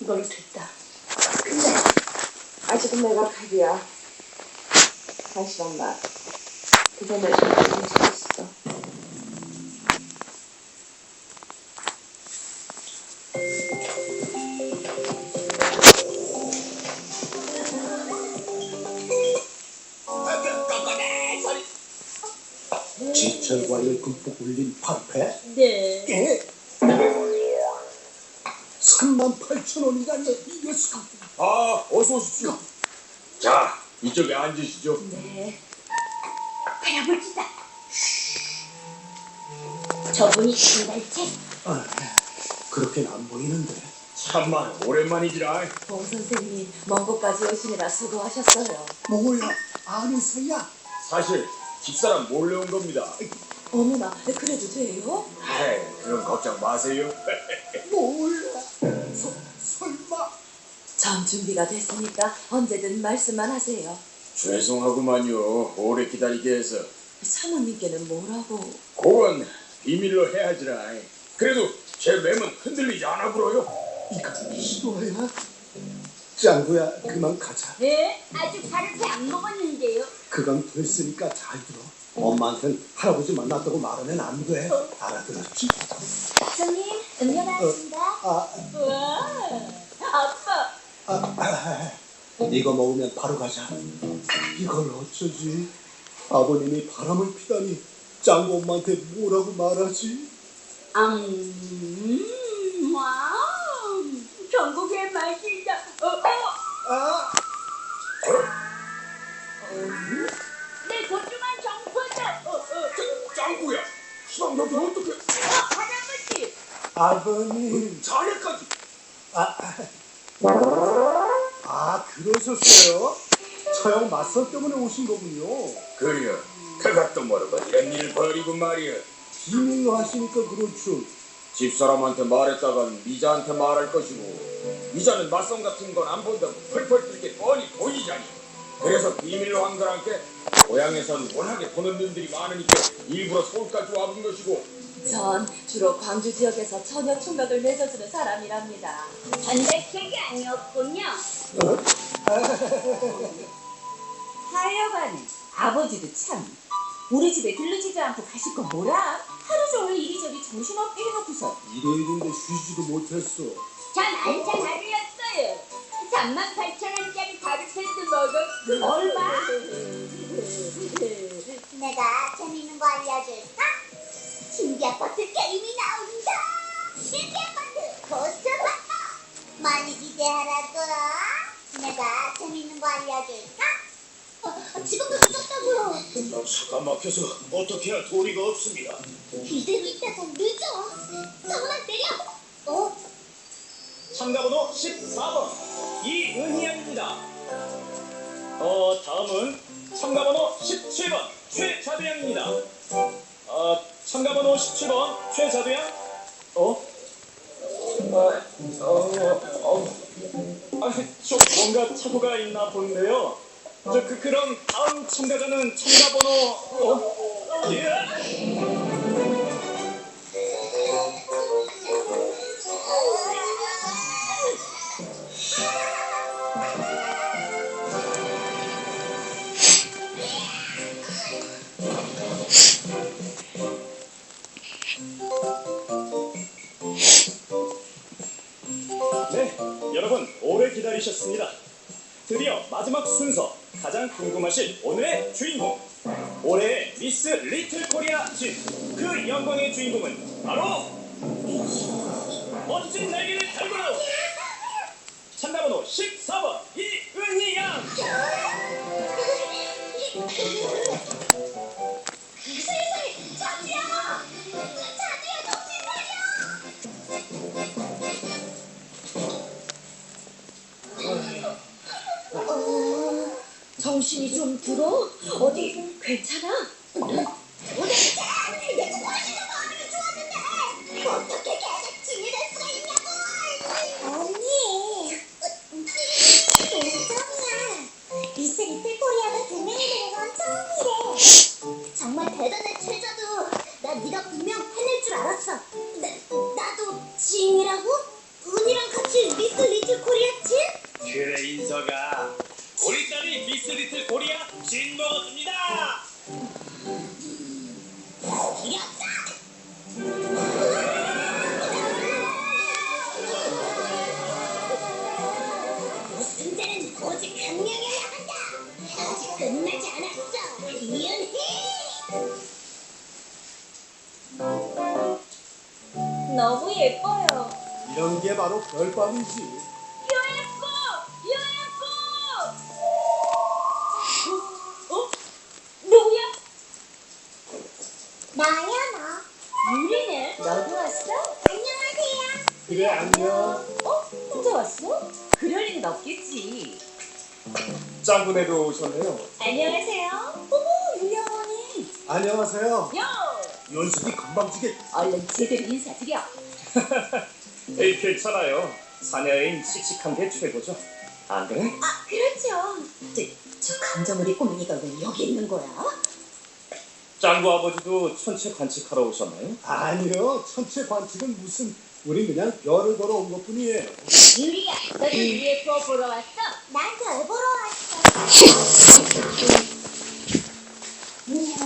이걸로 됐다. 근데 아직은 내가 칼이야. 잠시만봐. 그 전에 좀 있어. 지철과의 듬뿍 울린 방패? 네. 예? 3만 8천 원이라니 사 아, 어서 오십시오. 자, 이쪽에 앉으시죠. 네. 할아버지다. 저분이 신발책. 아, 그렇게는 안 보이는데 참만 오랜만이지라. 봉 선생님 먼 곳까지 오시느라 수고하셨어요. 뭐야 아니서야 사실 집사람 몰래 온 겁니다. 어머나 그래도 돼요? 에이, 그런 걱정 마세요. 몰라 전 준비가 됐으니까 언제든 말씀만 하세요. 죄송하구만요. 오래 기다리게 해서. 사모님께는 뭐라고? 그건 비밀로 해야지라. 그래도 제 맴은 흔들리지 않아 불어요. 이거 싫어야 짱구야 그만 가자 네? 아직 바르게 안 먹었는데요. 그건 됐으니까 잘 들어 엄마한텐 할아버지 만났다고 말하면 안 돼 알아들었지? 사장님, 음료 나왔습니다. 아, 우와, 아, 아, 이거 먹으면 바로 가자 이걸 어쩌지 아버님이 바람을 피다니 짱구 엄마한테 뭐라고 말하지? 음, 와우. 전국의 맛이다. 어, 어. 아, 내. 어, 어. 짱- 어떻게? 어, 할아버지. 아버님 자네까지. 아, 아 그러셨어요? 처형 맞설 때문에 오신 거군요 그려. 그것도 모르고 이런 일을 벌이고 말이야. 비밀로 하시니까 그렇죠 집사람한테 말했다간 미자한테 말할 것이고 미자는 맞성 같은 건 안 본다고 펄펄 끓게 뻔히 보이자니 그래서 비밀로 한 거란 게 고향에선 워낙에 보는 눈들이 많으니까 일부러 서울까지 와본 것이고 전 주로 광주 지역에서 처녀 총각을 맺어주는 사람이랍니다. 전대책이 아니었군요. 하여간에 아버지도 참 우리 집에 들르지도 않고 가실 거 뭐라? 하루 종일 이리저리 정신없게 해놓고서 일요일인데 쉬지도 못했어 전 한잔 하루였어요. 3만 8천 원 많이 기대하라고. 내가 재밌는 거 알려줄까? 어, 지금도 늦었다고요. 난 차가 막혀서 어떻게 해야 도리가 없습니다 이대로 있다가 늦어. 서울아 때려. 어? 참가번호 14번 이은희양입니다. 어 다음은 참가번호 17번 최자두양입니다. 어 참가번호 17번 최자두양. 어? 아, 어, 어, 아, 좀 뭔가 착오가 있나 본데요. 저 그 그럼 다음 참가자는 참가 번호 어? 예? 여러분 오래 기다리셨습니다. 드디어 마지막 순서 가장 궁금하실 오늘의 주인공 올해의 미스 리틀 코리아 진그 영광의 주인공은 바로 정신이 좀 들어? 어디 괜찮아? 도대체 내가 원하는 거 하면 좋았는데 어떻게 계속 진일할 수가 있냐고! 언니. 동점이야. 미스 리틀 코리아가 두 명이 되는 건 처음이래 정말 대단해 최저도. 나 네가 분명 해낼 줄 알았어. 나, 나도 지인이라고? 은이랑 같이 미스 리틀 순서가 우리 딸이 미스 리틀 코리아 신 먹었습니다. 승자는 오직 한 명이어야 한다. 아직 끝나지 않았어. 이은희. 너무 예뻐요. 이런 게 바로 별밤이지. 나야 나. 유리네. 너도 왔어? 안녕하세요. 그래 안녕. 어? 혼자 왔어? 그럴 리는 없겠지. 짱구네도 오셨네요. 안녕하세요. 어머, 유리 어머니. 안녕하세요. 요! 연습이 금방 지게. 얼른 제대로 인사드려. 에이 괜찮아요. 사내인 씩씩한 게 최고죠. 안 그래? 아, 그렇죠. 저, 저 감정우리 꼬맹이가 왜 여기 있는 거야? 짱구 아버지도 천체 관측하러 오셨나요? 아니요, 천체 관측은 무슨 우리 그냥 별을 보러 온 것뿐이에요. 유리야, 너도 UFO 보러 왔어? 난 별 보러 왔어. 음.